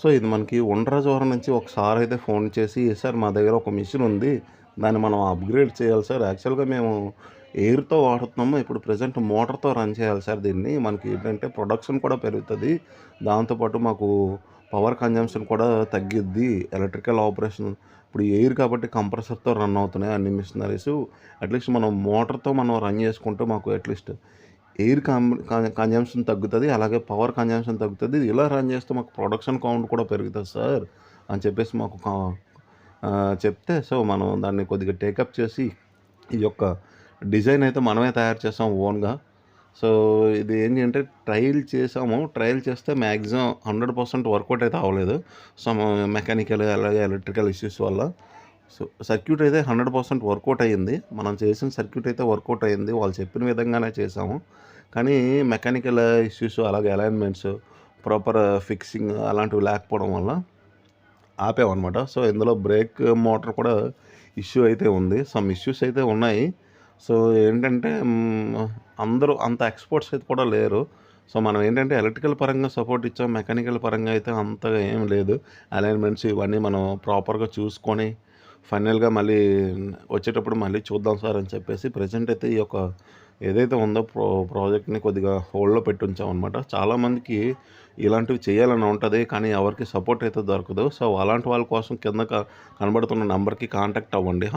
So ఇది మనకి ఉండ్రాజవరం నుంచి ఒకసారి అయితే ఫోన్ చేసి సార్ మా దగ్గర ఒక మిషన్ ఉంది. దాన్ని మనం అప్గ్రేడ్ చేయాలి సార్. యాక్చువల్గా మేము ఎయిర్తో వాడుతున్నాము. ఇప్పుడు ప్రజెంట్ మోటార్తో రన్ చేయాలి సార్ దీన్ని. మనకి ఏంటంటే ప్రొడక్షన్ కూడా పెరుగుతుంది. దాంతోపాటు మాకు పవర్ కన్జంప్షన్ కూడా తగ్గిద్ది. ఎలక్ట్రికల్ ఆపరేషన్ ఇప్పుడు ఎయిర్ కాబట్టి కంప్రెసర్తో రన్ అవుతున్నాయి అన్ని మిషనరీస్ అట్లీస్ట్ మనం మోటార్తో మనం రన్ చేసుకుంటే మాకు అట్లీస్ట్ ఎయిర్ కన్జంప్షన్ తగ్గుతుంది అలాగే పవర్ కన్జంప్షన్ తగ్గుతుంది. ఇలా రన్ చేస్తే మాకు ప్రొడక్షన్ కౌంట్ కూడా పెరుగుతుంది సార్ అని చెప్పేసి మాకు కా- చెప్తే సో మనం దాన్ని కొద్దిగా టేకప్ చేసి ఈ యొక్క డిజైన్ అయితే మనమే తయారు చేసాం ఓన్గా సో ఇది ఏంటి అంటే ట్రయల్ చేసాము. ట్రయల్ చేస్తే మ్యాక్సిమం హండ్రెడ్ పర్సెంట్ వర్కౌట్ అయితే అవ్వలేదు. సో మెకానికల్ అలాగే ఎలక్ట్రికల్ ఇష్యూస్ వల్ల. సో సర్క్యూట్ అయితే హండ్రెడ్ పర్సెంట్ వర్కౌట్ అయ్యింది. మనం చేసిన సర్క్యూట్ అయితే వర్కౌట్ అయ్యింది. వాళ్ళు చెప్పిన విధంగానే చేసాము కానీ మెకానికల్ ఇష్యూస్ అలాగే అలైన్మెంట్స్ ప్రాపర్ ఫిక్సింగ్ అలాంటివి లేకపోవడం వల్ల ఆపామన్నమాట. సో ఇందులో బ్రేక్ మోటార్ కూడా ఇష్యూ అయితే ఉంది. సమ్ ఇష్యూస్ అయితే ఉన్నాయి. సో ఏంటంటే అందరూ అంత ఎక్స్పర్ట్స్ అయితే కూడా లేరు. సో మనం ఏంటంటే ఎలక్ట్రికల్ పరంగా సపోర్ట్ ఇచ్చాం. మెకానికల్ పరంగా అయితే అంతగా ఏం లేదు. అలైన్మెంట్స్ ఇవన్నీ మనం ప్రాపర్గా చూసుకొని ఫైనల్గా మళ్ళీ వచ్చేటప్పుడు మళ్ళీ చూద్దాం సార్ అని చెప్పేసి ప్రజెంట్ అయితే ఈ యొక్క ఏదైతే ఉందో ప్రో ప్రాజెక్ట్ని కొద్దిగా హోల్డ్లో పెట్టి ఉంచాం అనమాట చాలామందికి ఇలాంటివి చేయాలని ఉంటుంది కానీ ఎవరికి సపోర్ట్ అయితే దొరకదు. సో అలాంటి వాళ్ళ కోసం కింద కనబడుతున్న నెంబర్కి కాంటాక్ట్ అవ్వండి.